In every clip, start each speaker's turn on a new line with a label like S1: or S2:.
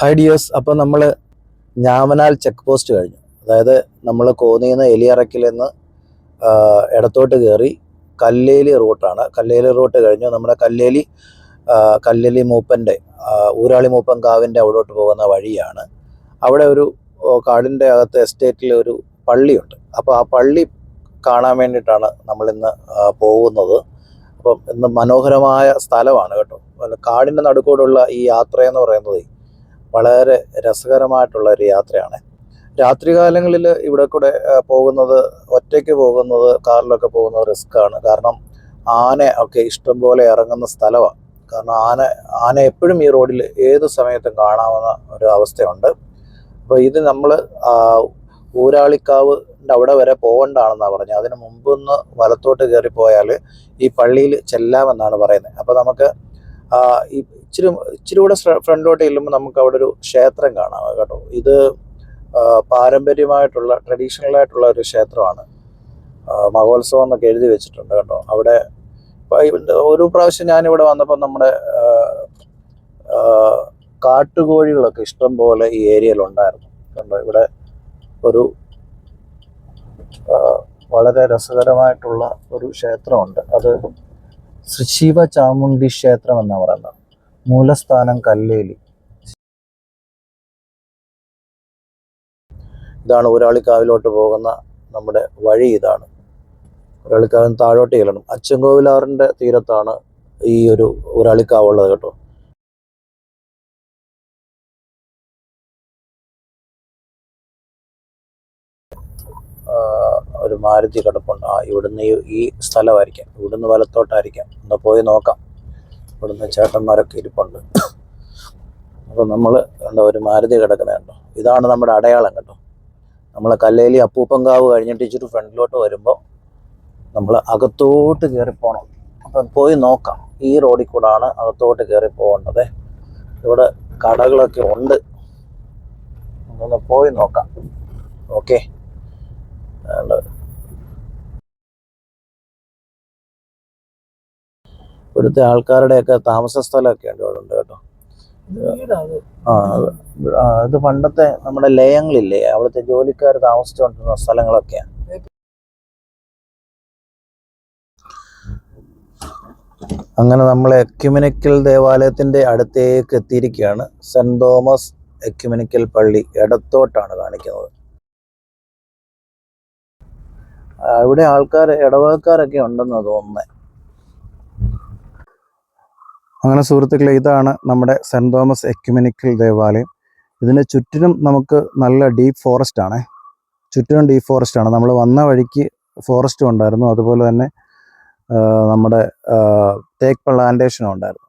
S1: Hi dears അപ്പോൾ നമ്മൾ ഞാമനാൽ check post കഴിഞ്ഞു. അതായത് നമ്മൾ കോന്നിയിൽ നിന്ന് എലിയറക്കിൽ നിന്ന് ഇടത്തോട്ട് കയറി കല്ലേലി റൂട്ടാണ്. കല്ലേലി റൂട്ട് കഴിഞ്ഞു. നമ്മുടെ കല്ലേലി കല്ലേലി മൂപ്പന്റെ ഊരാളി മൂപ്പൻ കാവിന്റെ അവിടോട്ട് പോകുന്ന വഴിയാണ്. അവിടെ ഒരു കാടിന്റെ അകത്ത് എസ്റ്റേറ്റിൽ ഒരു പള്ളിയുണ്ട്. അപ്പോൾ ആ പള്ളി കാണാൻ വേണ്ടിയിട്ടാണ് നമ്മളിന്ന് പോകുന്നത്. അപ്പം ഇന്ന് മനോഹരമായ സ്ഥലമാണ് കേട്ടോ. കാടിന്റെ നടുക്കൂടുള്ള ഈ യാത്ര എന്ന് പറയുന്നത് വളരെ രസകരമായിട്ടുള്ള ഒരു യാത്രയാണ്. രാത്രികാലങ്ങളിൽ ഇവിടെ കൂടെ പോകുന്നത് ഒറ്റയ്ക്ക് പോകുന്നത് കാറിലൊക്കെ പോകുന്നത് റിസ്ക്കാണ്. കാരണം ആന ഒക്കെ ഇഷ്ടം പോലെ ഇറങ്ങുന്ന സ്ഥലമാണ് കാരണം ആന ആന എപ്പോഴും ഈ റോഡിൽ ഏത് സമയത്തും കാണാവുന്ന ഒരു അവസ്ഥയുണ്ട്. അപ്പോൾ ഇത് നമ്മൾ ഊരാളിക്കാവിന്റെ അവിടെ വരെ പോകണ്ടാണെന്നാണ് പറഞ്ഞത്. അതിന് മുമ്പ് ഒന്ന് വലത്തോട്ട് കയറി പോയാൽ ഈ പള്ളിയിൽ ചെല്ലാമെന്നാണ് പറയുന്നത്. അപ്പോൾ നമുക്ക് ഇച്ചിരി ഇച്ചിരി കൂടെ ഫ്രണ്ടിലോട്ട് ചെല്ലുമ്പോൾ നമുക്ക് അവിടെ ഒരു ക്ഷേത്രം കാണാം കേട്ടോ. ഇത് പാരമ്പര്യമായിട്ടുള്ള ട്രഡീഷണൽ ആയിട്ടുള്ള ഒരു ക്ഷേത്രമാണ്. മഹോത്സവം എന്നൊക്കെ എഴുതി വെച്ചിട്ടുണ്ട് കേട്ടോ. അവിടെ ഒരു പ്രാവശ്യം ഞാനിവിടെ വന്നപ്പോൾ നമ്മുടെ കാട്ടുകോഴികളൊക്കെ ഇഷ്ടം പോലെ ഈ ഏരിയയിൽ ഉണ്ടായിരുന്നു കണ്ടോ? ഇവിടെ ഒരു വളരെ രസകരമായിട്ടുള്ള ഒരു ക്ഷേത്രമുണ്ട്. അത് ശിവ ചാമുണ്ഡി ക്ഷേത്രം എന്നാണ് പറയുന്നത്. മൂലസ്ഥാനം കല്ലേലി. ഇതാണ് ഊരാളിക്കാവിലോട്ട് പോകുന്ന നമ്മുടെ വഴി ഇതാണ്. ഊരാളിക്കാവിന് താഴോട്ട് ചെല്ലണം. അച്ചൻകോവിലാറിന്റെ തീരത്താണ് ഈ ഒരു ഊരാളിക്കാവുള്ളത് കേട്ടോ. ഒരു മാരുതി കിടപ്പുണ്ട്. ആ ഇവിടുന്ന് ഈ സ്ഥലമായിരിക്കാം. ഇവിടുന്ന് വലത്തോട്ടായിരിക്കാം. ഒന്ന് പോയി നോക്കാം. ഇവിടുന്ന് ചേട്ടന്മാരൊക്കെ ഇരിപ്പുണ്ട്. അപ്പോൾ നമ്മൾ കണ്ടോ ഒരു മാരുതി കിടക്കുന്നുണ്ടോ ഇതാണ് നമ്മുടെ അടയാളം കേട്ടോ നമ്മൾ കല്ലേലി അപ്പൂപ്പങ്കാവ് കഴിഞ്ഞിട്ട് ഇച്ചിരി ഫ്രണ്ടിലോട്ട് വരുമ്പോൾ നമ്മൾ അകത്തോട്ട് കയറി പോകണം അപ്പം പോയി നോക്കാം. ഈ റോഡിൽ കൂടാണ് അകത്തോട്ട് കയറി പോകേണ്ടത്. ഇവിടെ കടകളൊക്കെ ഉണ്ട്. പോയി നോക്കാം. ഓക്കെ. ഇവിടുത്തെ ആൾക്കാരുടെയൊക്കെ താമസ സ്ഥലമൊക്കെ ഉണ്ട് ഇവിടെ ഉണ്ട് കേട്ടോ. ആ ഇത് പണ്ടത്തെ നമ്മുടെ ലയങ്ങളില്ലേ അവിടുത്തെ ജോലിക്കാർ താമസിച്ചുകൊണ്ടിരുന്ന സ്ഥലങ്ങളൊക്കെയാണ് അങ്ങനെ നമ്മൾ എക്യുമിനിക്കൽ ദേവാലയത്തിന്റെ അടുത്തേക്ക് എത്തിയിരിക്കുകയാണ്. സെന്റ് തോമസ് എക്യുമിനിക്കൽ പള്ളി ഇടത്തോട്ടാണ് കാണിക്കുന്നത്. ഇവിടെ ആൾക്കാർ ഇടവകക്കാരൊക്കെ ഉണ്ടെന്ന് തോന്നുന്നത് അങ്ങനെ സുഹൃത്തുക്കളെ ഇതാണ് നമ്മുടെ സെന്റ് തോമസ് എക്യുമെനിക്കൽ ദേവാലയം. ഇതിന് ചുറ്റിനും നമുക്ക് നല്ല ഡീപ്പ് ഫോറസ്റ്റ് ആണ്. ചുറ്റിനും ഡീപ്പ് ഫോറസ്റ്റ് ആണ്. നമ്മൾ വന്ന വഴിക്ക് ഫോറസ്റ്റും ഉണ്ടായിരുന്നു. അതുപോലെ തന്നെ നമ്മുടെ തേക്ക് പ്ലാന്റേഷനും ഉണ്ടായിരുന്നു.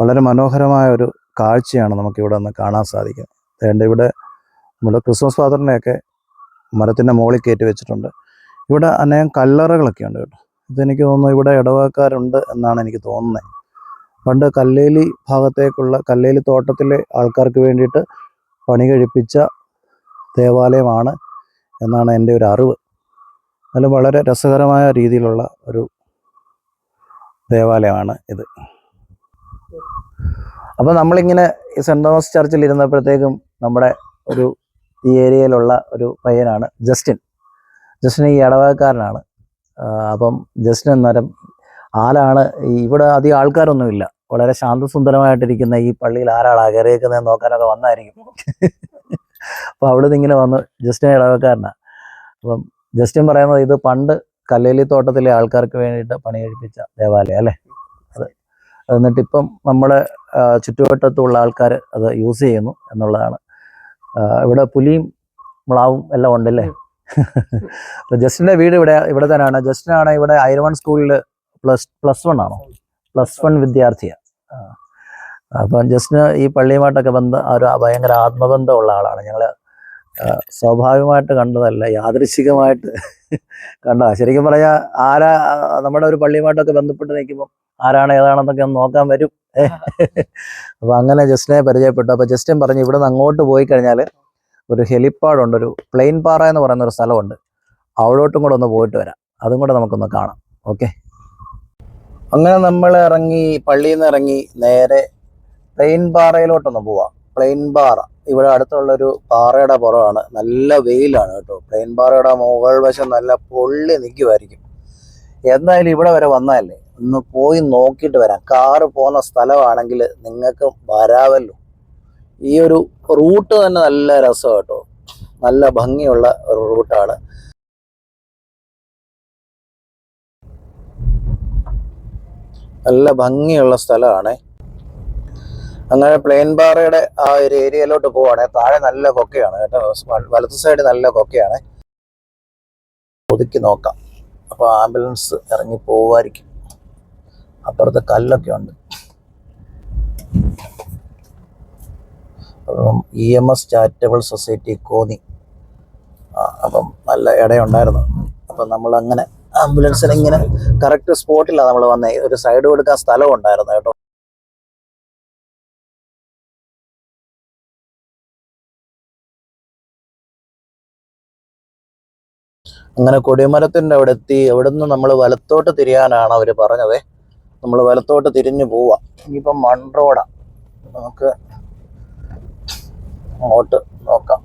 S1: വളരെ മനോഹരമായ ഒരു കാഴ്ചയാണ് നമുക്കിവിടെ നിന്ന് കാണാൻ സാധിക്കുന്നത്. അതുകൊണ്ട് ഇവിടെ നമ്മുടെ ക്രിസ്മസ് ഫാദറിനെയൊക്കെ മരത്തിന്റെ മുകളിൽ കയറ്റി വെച്ചിട്ടുണ്ട്. ഇവിടെ അനേകം കല്ലറകളൊക്കെ ഉണ്ട് കേട്ടോ. ഇതെനിക്ക് തോന്നുന്നു ഇവിടെ ഇടവകക്കാരുണ്ട് എന്നാണ് എനിക്ക് തോന്നുന്നത്. പണ്ട് കല്ലേലി ഭാഗത്തേക്കുള്ള കല്ലേലി തോട്ടത്തിലെ ആൾക്കാർക്ക് വേണ്ടിയിട്ട് പണി കഴിപ്പിച്ച ദേവാലയമാണ് എന്നാണ് എന്റെ ഒരു അറിവ്. എന്നാലും വളരെ രസകരമായ രീതിയിലുള്ള ഒരു ദേവാലയമാണ് ഇത്. അപ്പോൾ നമ്മളിങ്ങനെ ഈ സെന്റ് തോമസ് ചർച്ചിൽ ഇരുന്നപ്പോഴത്തേക്കും നമ്മുടെ ഒരു ഈ ഏരിയയിലുള്ള ഒരു പയ്യനാണ് ജസ്റ്റിൻ. ജസ്റ്റിൻ ഈ ഇടവകക്കാരനാണ്. അപ്പം ജസ്റ്റിൻ അന്നേരം ആരാണ് ഇവിടെ അധികം ആൾക്കാരൊന്നുമില്ല. വളരെ ശാന്തസുന്ദരമായിട്ടിരിക്കുന്ന ഈ പള്ളിയിൽ ആരാണ് കയറിയേക്കുന്നത് നോക്കാനൊക്കെ വന്നായിരിക്കും. അപ്പോൾ അവിടെ നിന്ന് ഇങ്ങനെ വന്ന്. ജസ്റ്റിൻ ഇടവക്കാരനാണ് അപ്പം ജസ്റ്റിൻ പറയുന്നത് ഇത് പണ്ട് കല്ലേലി തോട്ടത്തിലെ ആൾക്കാർക്ക് വേണ്ടിയിട്ട് പണി കഴിപ്പിച്ച ദേവാലയം അല്ലേ? അത് എന്നിട്ടിപ്പം നമ്മുടെ ചുറ്റുവട്ടത്തുള്ള ആൾക്കാർ അത് യൂസ് ചെയ്യുന്നു എന്നുള്ളതാണ് ഇവിടെ പുലിയും മുളാവും എല്ലാം ഉണ്ടല്ലേ? അപ്പൊ ജസ്റ്റിന്റെ വീട് ഇവിടെ ഇവിടെ തന്നെയാണ്. ജസ്റ്റിനാണ് ഇവിടെ ഐരവൺ സ്കൂളിൽ പ്ലസ് പ്ലസ് വൺ ആണോ? പ്ലസ് വൺ വിദ്യാർത്ഥിയാണ് അപ്പം ജസ്റ്റിന് ഈ പള്ളിയുമായിട്ടൊക്കെ ബന്ധം ആ ഒരു ഭയങ്കര ആത്മബന്ധമുള്ള ആളാണ്. ഞങ്ങൾ സ്വാഭാവികമായിട്ട് കണ്ടതല്ല യാദൃശികമായിട്ട് കണ്ടതാ. ശരിക്കും പറഞ്ഞാൽ ആരാ നമ്മുടെ ഒരു പള്ളിയുമായിട്ടൊക്കെ ബന്ധപ്പെട്ട് നിൽക്കുമ്പോൾ ആരാണ് ഏതാണെന്നൊക്കെ ഒന്ന് നോക്കാൻ വരും. അപ്പൊ അങ്ങനെ ജസ്റ്റിനെ പരിചയപ്പെട്ടു. അപ്പൊ ജസ്റ്റിൻ പറഞ്ഞു ഇവിടെ നിന്ന് അങ്ങോട്ട് പോയി കഴിഞ്ഞാൽ ഒരു ഹെലിപ്പാഡ് ഉണ്ട് ഒരു പ്ലെയിൻ പാറ എന്ന് പറയുന്ന ഒരു സ്ഥലമുണ്ട്. അവിടോട്ടും കൂടെ ഒന്ന് പോയിട്ട് വരാം. അതും കൂടെ നമുക്കൊന്ന് കാണാം. ഓക്കെ? അങ്ങനെ നമ്മൾ ഇറങ്ങി പള്ളിയിൽ നിന്ന് ഇറങ്ങി നേരെ പ്ലെയിൻ പാറയിലോട്ടൊന്ന് പോവാം. പ്ലെയിൻ പാറ. ഇവിടെ അടുത്തുള്ളൊരു പാറയുടെ പുറമാണ് നല്ല വെയിലാണ് കേട്ടോ. പ്ലെയിൻ പാറയുടെ മുകൾ വശം നല്ല പൊള്ളി നിൽക്കുമായിരിക്കും എന്തായാലും ഇവിടെ വരെ വന്നാലേ ഒന്ന് പോയി നോക്കിയിട്ട് വരാം. കാറ് പോകുന്ന സ്ഥലമാണെങ്കിൽ നിങ്ങൾക്ക് വരാമല്ലോ ഈ ഒരു റൂട്ട് തന്നെ നല്ല രസം കേട്ടോ. നല്ല ഭംഗിയുള്ള ഒരു റൂട്ടാണ്. നല്ല ഭംഗിയുള്ള സ്ഥലമാണ്. അങ്ങനെ പ്ലെയിൻ പാറയുടെ ആ ഒരു ഏരിയയിലോട്ട് പോവുകയാണെങ്കിൽ താഴെ നല്ല കൊക്കയാണ് കേട്ടോ. വലത്ത് സൈഡ് നല്ല കൊക്കയാണ്. ഒതുക്കി നോക്കാം. അപ്പോൾ ആംബുലൻസ് ഇറങ്ങി പോവായിരിക്കും അപ്പുറത്ത് കല്ലൊക്കെ ഉണ്ട്. അപ്പം E M S charitable society Konni. അപ്പം നല്ല ഇടയുണ്ടായിരുന്നു. അപ്പം നമ്മൾ അങ്ങനെ ആംബുലൻസിന് ഇങ്ങനെ കറക്റ്റ് സ്പോട്ടിലാണ് നമ്മൾ വന്നേ. ഒരു സൈഡ് കൊടുക്കാൻ സ്ഥലം ഉണ്ടായിരുന്നു കേട്ടോ. അങ്ങനെ കൊടിമരത്തിന്റെ അവിടെ എത്തി. അവിടുന്ന് നമ്മൾ വലത്തോട്ട് തിരിയാനാണ് അവർ പറഞ്ഞത്. നമ്മൾ വലത്തോട്ട് തിരിഞ്ഞു പോവാം. ഇനിയിപ്പം മൺ റോഡാണ് നമുക്ക് അങ്ങോട്ട് നോക്കാം.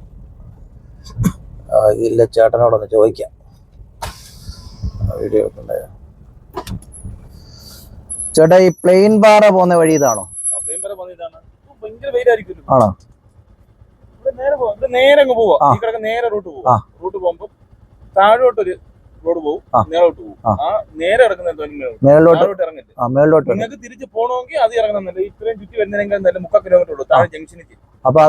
S1: ഇല്ല ചേട്ടനോടൊന്ന് ചോദിക്കാം. വീഡിയോ എടുക്കണ്ടായോ ചേട്ടാ ഈ പ്ലെയിൻ പാറ പോകുന്ന വഴി ഇതാണോ? ആണോ?
S2: നേരെ പോവാം. നേരെ അങ്ങ് പോവാം. നേരെ റൂട്ട്. പോവാം. റൂട്ട് പോകുമ്പോ താഴോട്ടൊരു റോഡ് പോകും
S1: ആ.
S2: പോകും
S1: ആ.
S2: നേരെ
S1: മേളിലോട്ട്
S2: താഴോട്ട് ഇറങ്ങില്ല
S1: ഉണ്ട്.
S2: നിങ്ങൾക്ക് തിരിച്ച് പോകണമെങ്കിൽ അത് ഇറങ്ങുന്നില്ല ഇത്രയും ചുറ്റി വരുന്നതിനേക്കാൾ നല്ല മുക്കാൽ കിലോമീറ്റർ ഉള്ളൂ താഴെ ജംഗ്ഷനിൽ
S1: അപ്പൊ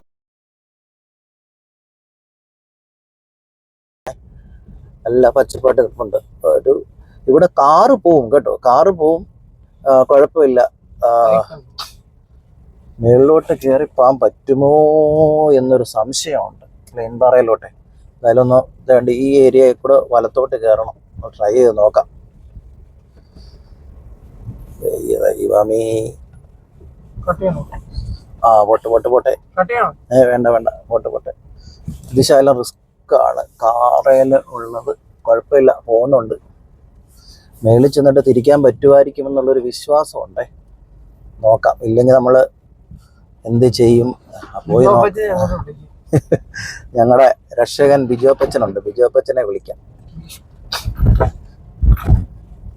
S1: നല്ല പച്ചപ്പാട്ട് നിൽപ്പുണ്ട് ഒരു ഇവിടെ കാറ് പോവും കേട്ടോ. കാറ് പോവും. കുഴപ്പമില്ല. മേളിലോട്ട് കയറി പോകാൻ പറ്റുമോ എന്നൊരു സംശയമുണ്ട്. പ്ലെയിൻ പാറയിലോട്ടെ. എന്തായാലും ഒന്ന് ഇതാണ്ട് ഈ ഏരിയയിൽ കൂടെ വലത്തോട്ട് കയറണം ട്രൈ ചെയ്ത് നോക്കാം. ദൈവമേ ആ പൊട്ട് പൊട്ട് പൊട്ടെ. ഏ വേണ്ട വേണ്ട. പൊട്ട് പൊട്ടെ. ഇതിശാലം റിസ്ക് ആണ്. കാറയിൽ ഉള്ളത് കുഴപ്പമില്ല. പോകുന്നുണ്ട്. മേളിൽ ചെന്നിട്ട് തിരിക്കാൻ പറ്റുമായിരിക്കും എന്നുള്ളൊരു വിശ്വാസമുണ്ടേ. നോക്കാം. ഇല്ലെങ്കിൽ നമ്മൾ എന്ത് ചെയ്യും? പോയി ഞങ്ങളുടെ രക്ഷകൻ ബിജു അപ്പച്ചനുണ്ട്. ബിജു അപ്പച്ചനെ വിളിക്കാം.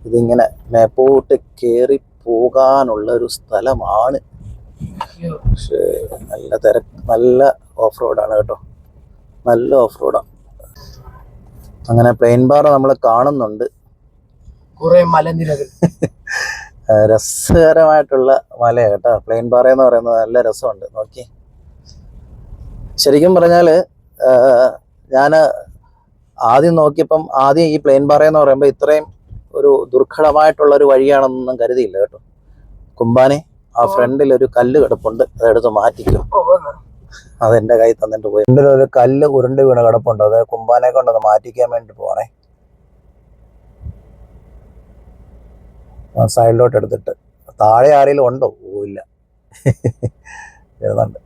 S1: ഇതിങ്ങനെ മേപ്പോട്ട് കയറി പോകാനുള്ള ഒരു സ്ഥലമാണ്. പക്ഷേ നല്ല തിരക്ക് നല്ല ഓഫ് റോഡാണ് കേട്ടോ. നല്ല ഓഫ് റോഡാണ് അങ്ങനെ പ്ലെയിൻ ബാർ നമ്മൾ കാണുന്നുണ്ട്.
S3: കുറെ മലനിരകൾ.
S1: രസകരമായിട്ടുള്ള മല കേട്ടോ. പ്ലെയിൻ പാറ എന്ന് പറയുന്നത് നല്ല രസമുണ്ട്. നോക്കി ശരിക്കും പറഞ്ഞാൽ ഞാൻ ആദ്യം നോക്കിയപ്പം ആദ്യം ഈ പ്ലെയിൻ പാറ എന്ന് പറയുമ്പോൾ ഇത്രയും ഒരു ദുർഘടമായിട്ടുള്ള ഒരു വഴിയാണെന്നൊന്നും കരുതിയില്ല കേട്ടോ. കുമ്പാനെ ആ ഫ്രണ്ടിൽ ഒരു കല്ല് കിടപ്പുണ്ട് അതെടുത്ത് മാറ്റിക്കും. അതെന്റെ കൈ തന്നിട്ട് പോയി. ഫ്രണ്ടിൽ ഒരു കല്ല് ഉരുണ്ട് വീണ കിടപ്പുണ്ട് അത് കുമ്പാനെ കൊണ്ടൊന്ന് മാറ്റിക്കാൻ വേണ്ടി പോണേ ആ സൈഡിലോട്ട് എടുത്തിട്ട് താഴെ ആരെങ്കിലും ഉണ്ടോ? ഓ ഇല്ല. എഴുതുന്നുണ്ട്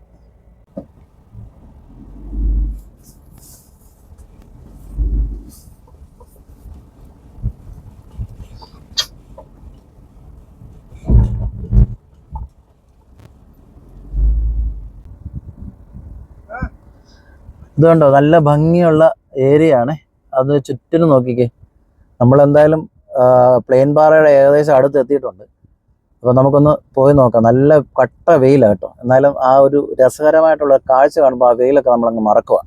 S1: ഇതുണ്ടോ നല്ല ഭംഗിയുള്ള ഏരിയ ആണ് അത് ചുറ്റിനും നോക്കിക്കേ. നമ്മളെന്തായാലും പ്ലെയിൻ പാറയുടെ ഏകദേശം അടുത്ത് എത്തിയിട്ടുണ്ട്. അപ്പോൾ നമുക്കൊന്ന് പോയി നോക്കാം. നല്ല കട്ട വെയിലാണ് കേട്ടോ. എന്നാലും ആ ഒരു രസകരമായിട്ടുള്ള കാഴ്ച കാണുമ്പോൾ ആ വെയിലൊക്കെ നമ്മളങ്ങ് മറക്കുക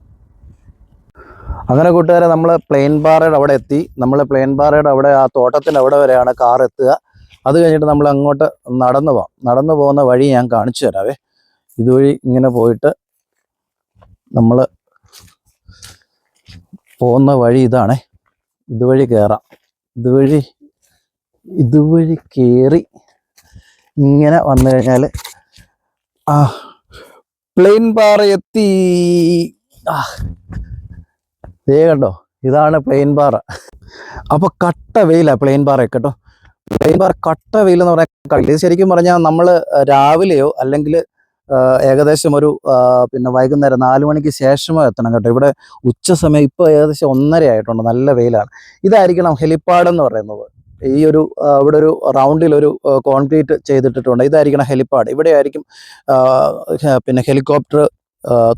S1: അങ്ങനെ കൂട്ടുകാരെ നമ്മൾ പ്ലെയിൻ പാറയുടെ അവിടെ എത്തി. നമ്മൾ പ്ലെയിൻ പാറയുടെ അവിടെ ആ തോട്ടത്തിന്റെ അവിടെ വരെയാണ് കാർ എത്തുക. അത് കഴിഞ്ഞിട്ട് നമ്മൾ അങ്ങോട്ട് നടന്നു പോകാം നടന്നു പോകുന്ന വഴി ഞാൻ കാണിച്ചു തരാവേ. ഇതുവഴി ഇങ്ങനെ പോയിട്ട് നമ്മൾ പോകുന്ന വഴി ഇതാണേ. ഇതുവഴി കയറാം ഇതുവഴി ഇതുവഴി കയറി ഇങ്ങനെ വന്നു കഴിഞ്ഞാൽ ആ പ്ലെയിൻ പാറ എത്തി. ആ ദേ കണ്ടോ ഇതാണ് പ്ലെയിൻ പാറ. അപ്പൊ കട്ട വെയിലാണ് പ്ലെയിൻ പാറ കേട്ടോ. പ്ലെയിൻ പാറ കട്ട വെയിൽ എന്ന് പറയാൻ ശരിക്കും പറഞ്ഞാൽ നമ്മൾ രാവിലെയോ അല്ലെങ്കിൽ ഏകദേശം ഒരു പിന്നെ വൈകുന്നേരം നാല് മണിക്ക് ശേഷമോ എത്തണം കേട്ടോ. ഇവിടെ ഉച്ച സമയം ഇപ്പോൾ ഏകദേശം ഒന്നര ആയിട്ടുണ്ട്. നല്ല വെയിലാണ്. ഇതായിരിക്കണം ഹെലിപ്പാഡ് എന്ന് പറയുന്നത്. ഈ ഒരു ഇവിടെ ഒരു റൗണ്ടിൽ ഒരു കോൺക്രീറ്റ് ചെയ്തിട്ടിട്ടുണ്ട്. ഇതായിരിക്കണം ഹെലിപ്പാഡ്. ഇവിടെ ആയിരിക്കും പിന്നെ ഹെലികോപ്റ്റർ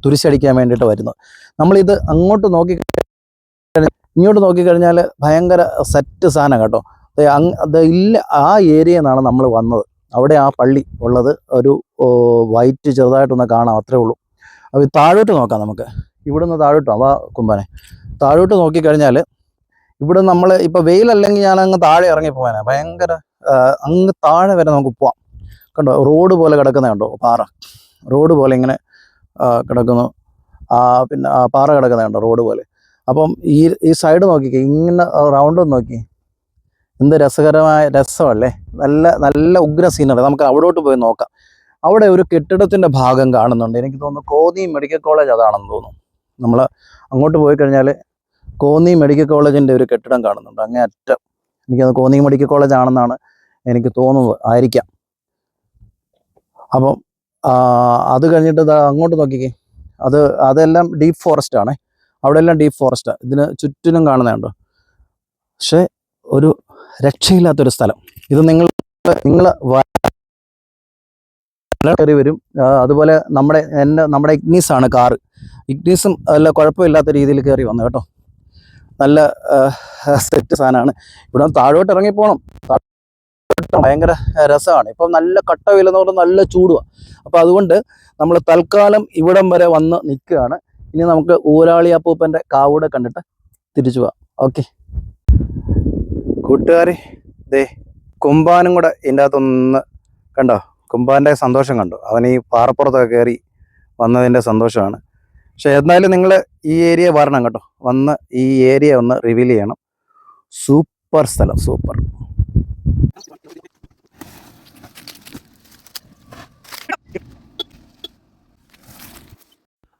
S1: തുരിശടിക്കാൻ വേണ്ടിയിട്ട് വരുന്നത്. നമ്മളിത് അങ്ങോട്ട് നോക്കി ഇങ്ങോട്ട് നോക്കിക്കഴിഞ്ഞാൽ ഭയങ്കര സെറ്റ് സാധനം കേട്ടോ. അത് ഇല്ല ആ ഏരിയയിൽ നിന്നാണ് നമ്മൾ വന്നത്. അവിടെ ആ പള്ളി ഉള്ളത് ഒരു വൈറ്റ് ചെറുതായിട്ടൊന്ന് കാണാം അത്രേ ഉള്ളൂ. അപ്പോൾ താഴോട്ട് നോക്കാം നമുക്ക്. ഇവിടുന്ന് താഴോട്ട് അവ കുമ്പനെ. താഴോട്ട് നോക്കിക്കഴിഞ്ഞാൽ ഇവിടെ നമ്മൾ ഇപ്പോൾ വെയിലല്ലെങ്കിൽ ഞാൻ അങ്ങ് താഴെ ഇറങ്ങി പോകാനാ ഭയങ്കര അങ്ങ് താഴെ വരെ നമുക്ക് പോവാം. കണ്ടോ? റോഡ് പോലെ കിടക്കുന്ന കണ്ടോ? പാറ. റോഡ് പോലെ ഇങ്ങനെ കിടക്കുന്നു. ആ പിന്നെ പാറ കിടക്കുന്ന കണ്ടോ? റോഡ് പോലെ. അപ്പം ഈ ഈ സൈഡ് നോക്കിക്കേ ഇങ്ങനെ റൗണ്ട് നോക്കി എന്ത് രസകരമായ രസമല്ലേ? നല്ല നല്ല ഉഗ്ര സീനറി നമുക്ക് അവിടോട്ട് പോയി നോക്കാം. അവിടെ ഒരു കെട്ടിടത്തിന്റെ ഭാഗം കാണുന്നുണ്ട്. എനിക്ക് തോന്നുന്നു കോന്നി മെഡിക്കൽ കോളേജ് അതാണെന്ന് തോന്നുന്നു. നമ്മൾ അങ്ങോട്ട് പോയി കഴിഞ്ഞാൽ കോന്നി മെഡിക്കൽ കോളേജിന്റെ ഒരു കെട്ടിടം കാണുന്നുണ്ട്. അങ്ങേ അറ്റം എനിക്കത് കോന്നി മെഡിക്കൽ കോളേജ് ആണെന്നാണ് എനിക്ക് തോന്നുന്നത്. ആയിരിക്കാം. അപ്പം അത് കഴിഞ്ഞിട്ട് അങ്ങോട്ട് നോക്കിക്കേ. അത് അതെല്ലാം ഡീപ്പ് ഫോറസ്റ്റ് ആണേ. അവിടെ എല്ലാം ഡീപ്പ് ഫോറസ്റ്റാണ് ഇതിന് ചുറ്റിനും കാണുന്നുണ്ടോ പക്ഷേ ഒരു രക്ഷയില്ലാത്തൊരു സ്ഥലം. ഇത് നിങ്ങൾ നിങ്ങൾ കയറി വരും. അതുപോലെ നമ്മുടെ എന്റെ നമ്മുടെ ഇഗ്നീസാണ് കാറ് ഇഗ്നീസും അല്ല കുഴപ്പമില്ലാത്ത രീതിയിൽ കയറി വന്നു കേട്ടോ. നല്ല സെറ്റ് സാധനമാണ്. ഇവിടെ താഴോട്ട് ഇറങ്ങി ഭയങ്കര രസമാണ്. ഇപ്പം നല്ല കട്ട വിലെന്ന് പറഞ്ഞാൽ നല്ല ചൂടുവാണ് അപ്പോൾ അതുകൊണ്ട് നമ്മൾ തൽക്കാലം ഇവിടം വരെ വന്ന് നിൽക്കുകയാണ്. ഇനി നമുക്ക് ഊരാളി അപ്പൂപ്പന്റെ കാവൂടെ കണ്ടിട്ട് തിരിച്ചു പോവാം. ഓക്കെ. കൂട്ടുകാരെ ദേ കുമ്പാനും കൂടെ ഇതിന്റെ അകത്തൊന്ന് കണ്ടോ? കുമ്പാന്റെ സന്തോഷം കണ്ടോ. അവൻ ഈ പാറപ്പുറത്തൊക്കെ കയറി വന്നതിന്റെ സന്തോഷമാണ്. പക്ഷെ എന്നാലും നിങ്ങൾ ഈ ഏരിയ വരണം കേട്ടോ. വന്ന് ഈ ഏരിയ ഒന്ന് റിവീൽ ചെയ്യണം. സൂപ്പർ സ്ഥലം സൂപ്പർ.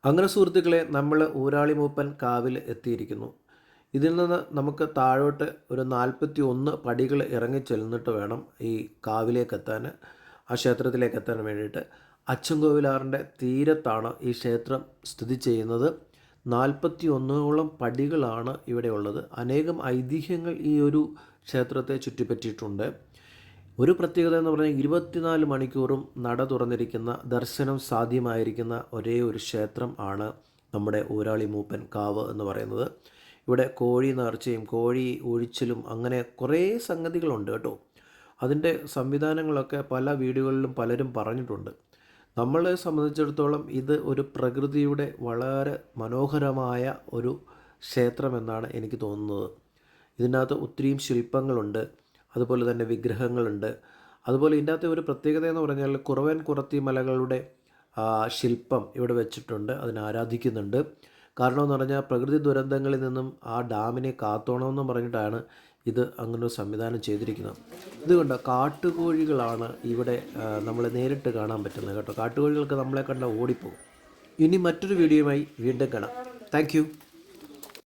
S4: അങ്ങനെ സുഹൃത്തുക്കളെ നമ്മൾ ഊരാളി മൂപ്പൻ കാവിൽ എത്തിയിരിക്കുന്നു. ഇതിൽ നിന്ന് നമുക്ക് താഴോട്ട് ഒരു നാൽപ്പത്തി ഒന്ന് പടികൾ ഇറങ്ങി ചെല്ലുന്നിട്ട് വേണം ഈ കാവിലേക്ക് എത്താൻ ആ ക്ഷേത്രത്തിലേക്ക് എത്താൻ വേണ്ടിയിട്ട്. അച്ചൻകോവിലാറിന്റെ തീരത്താണ് ഈ ക്ഷേത്രം സ്ഥിതി ചെയ്യുന്നത്. നാൽപ്പത്തി ഒന്നോളം പടികളാണ് ഇവിടെ ഉള്ളത്. അനേകം ഐതിഹ്യങ്ങൾ ഈ ഒരു ക്ഷേത്രത്തെ ചുറ്റിപ്പറ്റിയിട്ടുണ്ട്. ഒരു പ്രത്യേകത എന്ന് പറഞ്ഞാൽ ഇരുപത്തിനാല് മണിക്കൂറും നട തുറന്നിരിക്കുന്ന ദർശനം സാധ്യമായിരിക്കുന്ന ഒരേ ഒരു ക്ഷേത്രം ആണ് നമ്മുടെ ഊരാളി മൂപ്പൻ കാവ് എന്ന് പറയുന്നത്. ഇവിടെ കോഴി നേർച്ചയും കോഴി ഒഴിച്ചിലും അങ്ങനെ കുറേ സംഗതികളുണ്ട് കേട്ടോ. അതിന്റെ സംവിധാനങ്ങളൊക്കെ പല വീടുകളിലും പലരും പറഞ്ഞിട്ടുണ്ട്. നമ്മളെ സംബന്ധിച്ചിടത്തോളം ഇത് ഒരു പ്രകൃതിയുടെ വളരെ മനോഹരമായ ഒരു ക്ഷേത്രമെന്നാണ് എനിക്ക് തോന്നുന്നത്. ഇതിനകത്ത് ഒത്തിരിയും ശില്പങ്ങളുണ്ട് അതുപോലെ തന്നെ വിഗ്രഹങ്ങളുണ്ട്. അതുപോലെ ഇതിന്റെ അകത്തെ ഒരു പ്രത്യേകത എന്ന് പറഞ്ഞാൽ കുറവൻ കുറത്തി മലകളുടെ ശില്പം ഇവിടെ വെച്ചിട്ടുണ്ട് അതിനെ ആരാധിക്കുന്നുണ്ട്. കാരണം എന്ന് പറഞ്ഞാൽ പ്രകൃതി ദുരന്തങ്ങളിൽ നിന്നും ആ ഡാമിനെ കാത്തോണമെന്ന് പറഞ്ഞിട്ടാണ് ഇത് അങ്ങനൊരു സംവിധാനം ചെയ്തിരിക്കുന്നത്. ഇതുകൊണ്ട് കാട്ടുകോഴികളാണ് ഇവിടെ നമ്മൾ നേരിട്ട് കാണാൻ പറ്റുന്നത് കേട്ടോ. കാട്ടുകോഴികൾക്ക് നമ്മളെ കണ്ട ഓടിപ്പോകും. ഇനി മറ്റൊരു വീഡിയോയുമായി വീണ്ടും കാണാം. താങ്ക്